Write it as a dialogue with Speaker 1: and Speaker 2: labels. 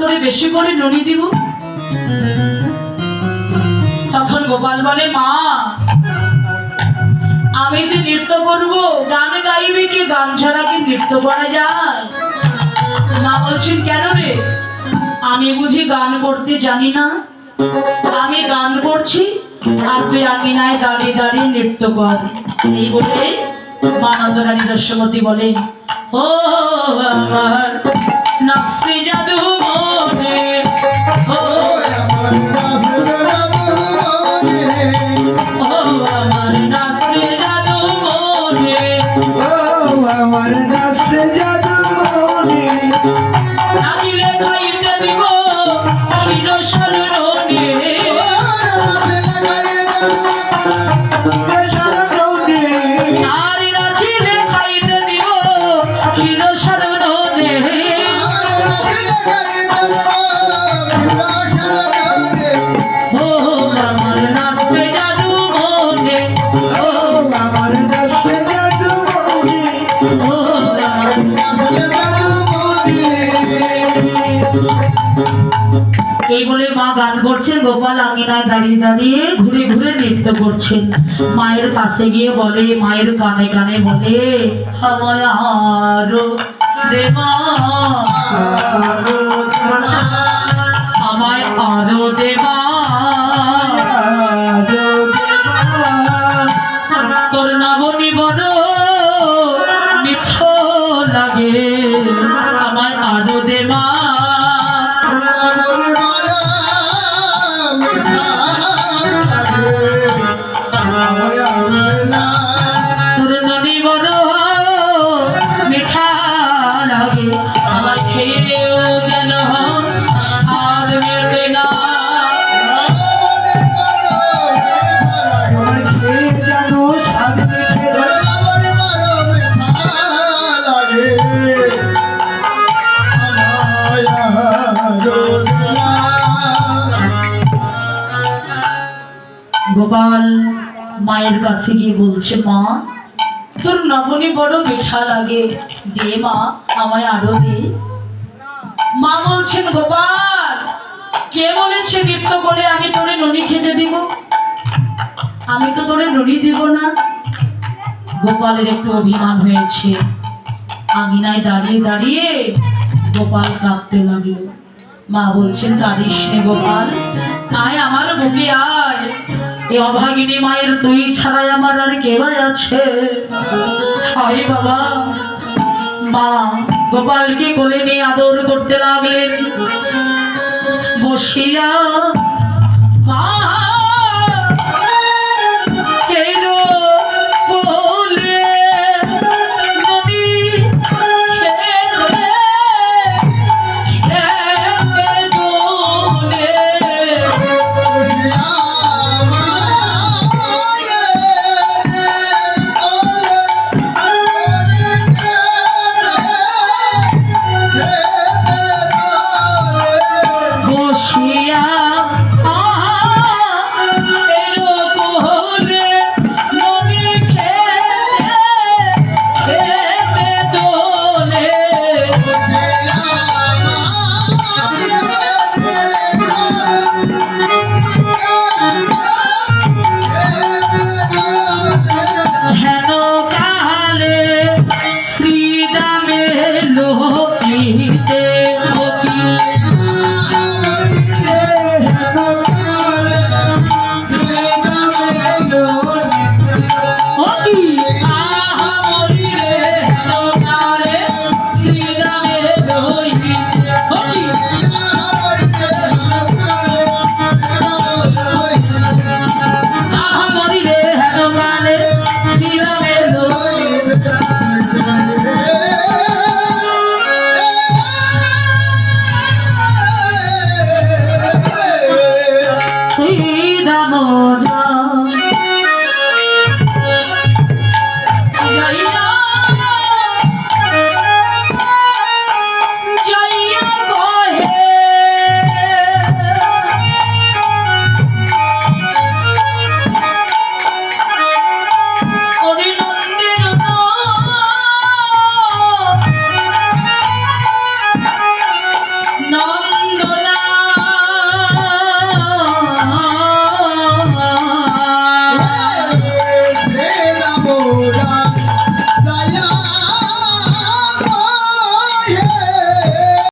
Speaker 1: তোরে বেশি করে নড়ি দিব। তখন গোপাল বলে, মা, আমি যে নৃত্য করব, গান গাইবে কি? গান ছাড়া কি নৃত্য করা যায়? মা বলছেন, কেন রে? আমি বুঝি গান করতে জানি না। আমি গান করছি, আর তুই আঙিনায় দাঁড়িয়ে দাঁড়িয়ে নৃত্য কর। এই বলে মানন্দ রানী যশোমতী বলেন ও আমার নাচতে জাদু আমার
Speaker 2: নাচে জাদু মনে।
Speaker 1: নাচিলে খাইতে দিব ক্ষীর এই বলে মা গান করছেন, গোপাল আঙিনায় দাঁড়িয়ে দাঁড়িয়ে ঘুরে ঘুরে নৃত্য করছেন। মায়ের কাছে গিয়ে বলে, মায়ের কানে কানে বলে আমার দে মা। আমার খেয়েও যেন স্বাদ মেটে না। গোপাল মায়ের কাছে গিয়ে বলছে মা তোর নবনী বড় মিঠা লাগে। দে মা, আমায় আরও দে। মা বলছেন, গোপাল, কে বলেছে নৃত্য করে আমি তোরে ননি খেতে দিব? আমি তো তোরে ননি দিব না। গোপালের একটু অভিমান হয়েছে। আঙিনায় দাঁড়িয়ে দাঁড়িয়ে গোপাল কাঁদতে লাগল। মা বলছেন, কাঁদিস গোপাল, আয় আমার বুকে আয়। অভাগিনী মায়ের তুই ছাড়াই আমার আর কেবাই আছে। আরে বাবা, মা, গোপালকে কোলে নিয়ে আদর করতে লাগলেন। বসিয়া মা